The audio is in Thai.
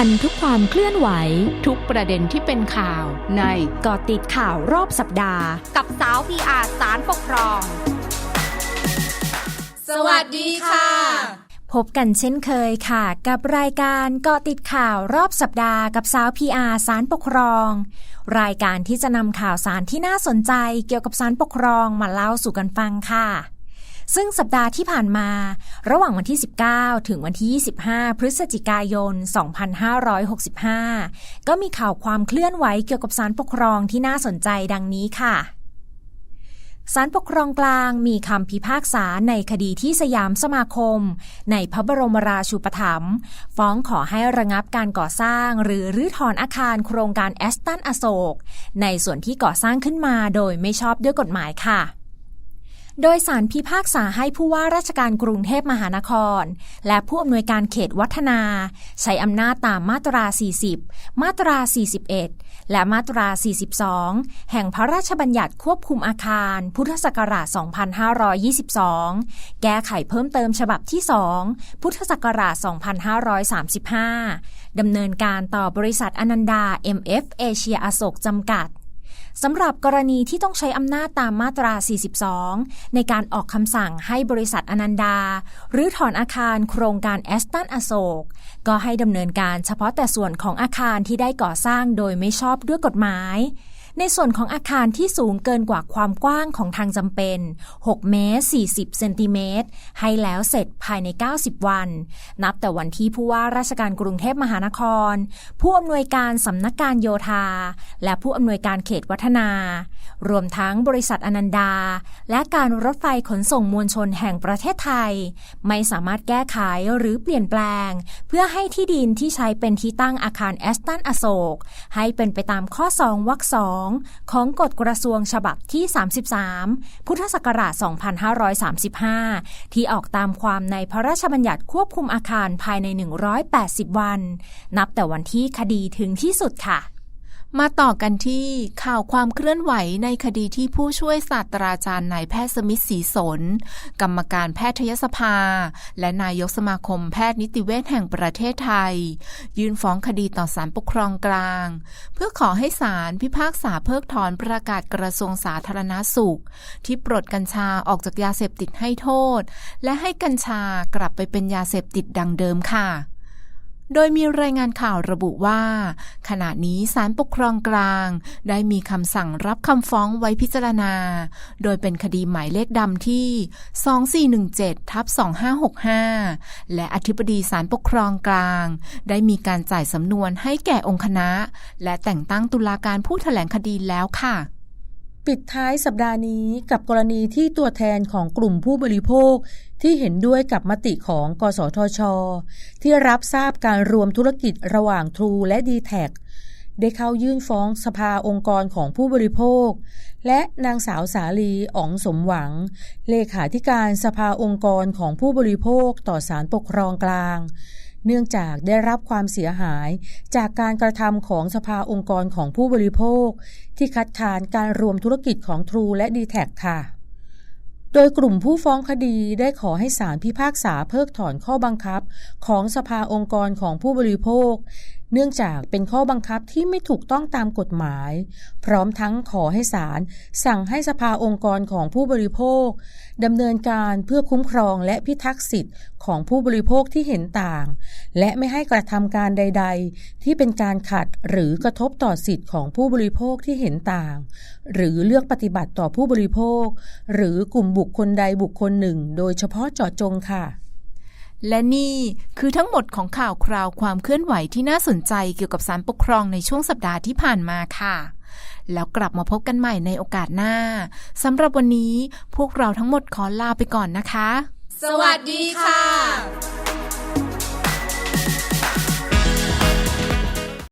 ทันทุกความเคลื่อนไหว ทุกประเด็นที่เป็นข่าวในเกาะติดข่าวรอบสัปดาห์ กับสาวพีอาสารปกครอง สวัสดีค่ะ พบกันเช่นเคยค่ะ กับรายการเกาะติดข่าวรอบสัปดาห์กับสาวพีอาสารปกครอง รายการที่จะนำข่าวสารที่น่าสนใจเกี่ยวกับสารปกครองมาเล่าสู่กันฟังค่ะ ซึ่งสัปดาห์ที่ผ่านมา ระหว่างวันที่ 19 ถึงวันที่ 25 พฤศจิกายน 2565 ก็มีข่าวความเคลื่อนไหวเกี่ยวกับสารปกครองที่น่าสนใจดังนี้ค่ะศาลปกครองกลางมีคำพิพากษาในคดีที่สยามสมาคม ในพระบรมราชูปถัมภ์ฟ้องขอให้ระงับการก่อสร้าง หรือรื้อถอนอาคารโครงการแอสตันอโศก ในส่วนที่ก่อสร้างขึ้นมาโดยไม่ชอบด้วยกฎหมายค่ะ โดยสารพิพากษาให้ผู้ว่าราชการกรุงเทพมหานคร และผู้อำนวยการเขตวัฒนา ใช้อำนาจตามมาตรา 40 มาตรา 41 และมาตรา 42 แห่งพระราชบัญญัติควบคุมอาคาร พุทธศักราช 2522 แก้ไขเพิ่มเติมฉบับที่ 2 พุทธศักราช 2535 ดำเนินการต่อบริษัทอนันดา MF เอเชียอโศกจำกัด สำหรับกรณีที่ต้องใช้อำนาจตามมาตรา 42 ในการออกคำสั่งให้บริษัทอนันดา หรือถอนอาคารโครงการแอสตันอโศก ก็ให้ดำเนินการเฉพาะแต่ส่วนของอาคารที่ได้ก่อสร้างโดยไม่ชอบด้วยกฎหมาย ในส่วนของอาคารที่สูงเกินกว่าความกว้างของทางจำเป็น 6 เมตร 40 เซนติเมตร ให้แล้วเสร็จภายใน 90 วัน นับแต่วันที่ผู้ว่าราชการกรุงเทพมหานคร ผู้อำนวยการสำนักการโยธา และผู้อำนวยการเขตวัฒนา รวมทั้งบริษัทอนันดา และการรถไฟขนส่งมวลชนแห่งประเทศไทย ไม่สามารถแก้ไขหรือเปลี่ยนแปลง เพื่อให้ที่ดินที่ใช้เป็นที่ตั้งอาคารแอสตันอโศกให้เป็นไปตามข้อ 2วรรคสองของกฎกระทรวงฉบับที่ 33 พุทธศักราช 2535 ที่ออกตามความในพระราชบัญญัติควบคุมอาคารภายใน 180 วัน นับแต่วันที่คดีถึงที่สุดค่ะ มาต่อกันที่ข่าวความเคลื่อนไหวในคดีที่ผู้ช่วยศาสตราจารย์นายแพทย์สมิทธศรีสน กรรมการแพทยสภา และนายกสมาคมแพทย์นิติเวชแห่งประเทศไทย ยื่นฟ้องคดีต่อศาลปกครองกลาง เพื่อขอให้ศาลพิพากษาเพิกถอนประกาศกระทรวงสาธารณาสุข ที่ปลดกัญชาออกจากยาเสพติดให้โทษ และให้กัญชากลับไปเป็นยาเสพติดดังเดิมค่ะ โดยมีรายงานข่าวระบุว่า ขณะนี้ศาลปกครองกลาง ได้มีคำสั่งรับคำฟ้องไว้พิจารณา โดยเป็นคดีหมายเลขดำที่ 2417ทับ2565 และอธิบดีศาลปกครองกลาง ได้มีการจ่ายสำนวนให้แก่องค์คณะ และแต่งตั้งตุลาการผู้แถลงคดีแล้วค่ะ ปิดท้ายสัปดาห์นี้กับกรณีที่ตัวแทนของกลุ่มผู้บริโภค ที่เห็นด้วยกับมติของกสทช ที่รับทราบการรวมธุรกิจระหว่างทรูและ d t แทได้เข้ายื่นฟ้องสภาองค์กรของผู้บริโภค และนางสาวสาลีอ๋องสมหวัง เลขาธิการสภาองค์กรของผู้บริโภคต่อศาลปกครองกลาง เนื่องจากได้รับความเสียหายจากการกระทำของสภาองค์กรของผู้บริโภค ที่คัดค้านการรวมธุรกิจของ True และ d t แทค่ะ โดยกลุ่มผู้ฟ้องคดีได้ขอให้ศาลพิพากษาเพิกถอนข้อบังคับ ของสภาองค์กรของผู้บริโภค เนื่องจากเป็นข้อบังคับที่ไม่ถูกต้องตามกฎหมาย พร้อมทั้งขอให้ศาลสั่งให้สภาองค์กรของผู้บริโภคดำเนินการเพื่อคุ้มครองและพิทักษ์สิทธิ์ของผู้บริโภคที่เห็นต่าง และไม่ให้กระทำการใด ๆ ที่เป็นการขัดหรือกระทบต่อสิทธิ์ของผู้บริโภคที่เห็นต่าง หรือเลือกปฏิบัติต่อผู้บริโภค หรือกลุ่มบุคคลใดบุคคลหนึ่ง โดยเฉพาะเจาะจงค่ะ และนี่คือทั้งหมดของข่าวคราวความเคลื่อนไหวที่น่าสนใจเกี่ยวกับสารปกครองในช่วงสัปดาห์ที่ผ่านมาค่ะ แล้วกลับมาพบกันใหม่ในโอกาสหน้าสำหรับวันนี้พวกเราทั้งหมดขอลาไปก่อนนะคะ สวัสดีค่ะ